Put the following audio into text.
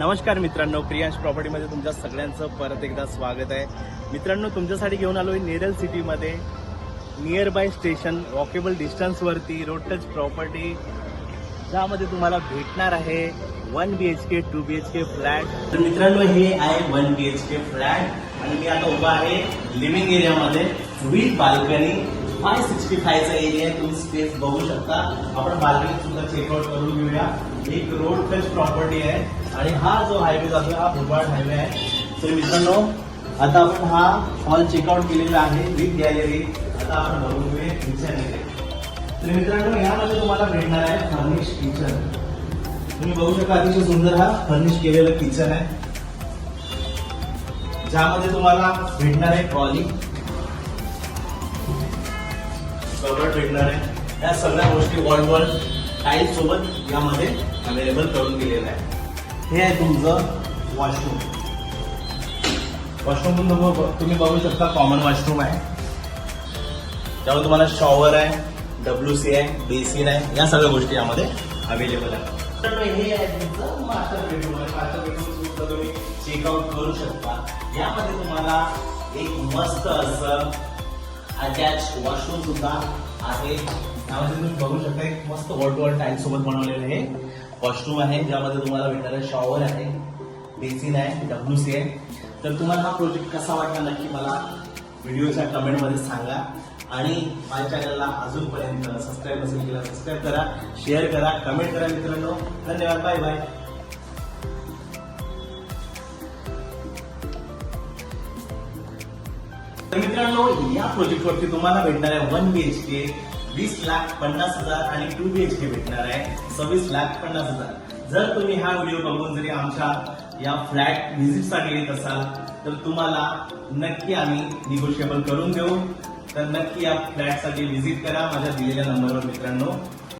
नमस्कार मित्रांनो प्रियांश प्रॉपर्टीमध्ये तुमच्या सगळ्यांचं परत एकदा स्वागत आहे. मित्रांनो तुमच्यासाठी घेऊन आलोय नेरल सिटीमध्ये नियर बाय स्टेशन वॉकेबल डिस्टन्सवरती रोड टच प्रॉपर्टी ज्यामध्ये तुम्हाला भेटणार आहे one B H K two B H K flat तर मित्रांनो हे आहे one B H K flat आणि मी आता उभा आहे लिव्हिंग एरियामध्ये विथ बाल्कनी फाय सिक्स्टी फायचा एरिया आहे. तुम्ही स्पेस बघू शकता. आपण बाल्कनी सुद्धा चेकआउट करून घेऊया. एक रोड टच प्रॉपर्टी आहे. आणि हा जो हायवे जातो हा भुबाड हायवे आहे. तर मित्रांनो आता आपण हा हॉल चेकआउट केलेला आहे. विथ गॅलरी आता आपण बघूया किचन येते तर मित्रांनो यामध्ये तुम्हाला भेटणार आहे फर्निश किचन तुम्ही बघू शकता अतिशय सुंदर हा फर्निश केलेलं किचन आहे. ज्यामध्ये तुम्हाला भेटणार आहे ट्रॉली कबड भेटणार आहे. या सगळ्या गोष्टी वॉल वॉल टाईल्स सोबत यामध्ये अवेलेबल करून दिलेलं आहे. हे आहे तुमचं वॉशरूम वॉशरूम पण तुम्ही- तुम्ही बघू शकता कॉमन वॉशरूम आहे. त्यावर तुम्हाला शॉवर आहे डब्ल्यू सी आहे बेसिन आहे या सगळ्या गोष्टी यामध्ये अवेलेबल आहे तर हे आहे तुमचं मास्टर बेडरूम आहे. मास्टर बेडरूम सुद्धा तुम्ही चेकआउट करू शकता. यामध्ये तुम्हाला एक मस्त असं अटॅच वॉशरूम सुद्धा आहे. त्यामध्ये तुम्ही बघू शकता एक मस्त वॉल टू वॉल टाईल सोबत बनवलेलं हे वॉशरूम आहे ज्यामध्ये तुम्हाला भेटणार आहे शॉवर आहे बेसिन आहे डब्ल्यू सी आहे. तर तुम्हाला हा प्रोजेक्ट कसा वाटला नक्की मला व्हिडिओच्या कमेंटमध्ये सांगा. आणि माझ्या चॅनलला अजूनपर्यंत सबस्क्राईब नसेल केला सबस्क्राईब करा शेअर करा कमेंट करा मित्रांनो. धन्यवाद बाय बाय तर मित्रांनो या प्रोजेक्टवरती तुम्हाला भेटणार आहे वन बी एच के वीस लाख पन्नास हजार आणि टू बी एच के भेटणार आहे. सव्वीस लाख पन्नास हजार. जर तुम्ही हा व्हिडिओ बघून जरी आमच्या या फ्लॅट व्हिजिटसाठी येत असाल तर तुम्हाला नक्की आम्ही निगोशिएबल करून देऊ. तर नक्की या फ्लॅटसाठी व्हिजिट करा. माझ्या दिलेल्या नंबरवर मित्रांनो.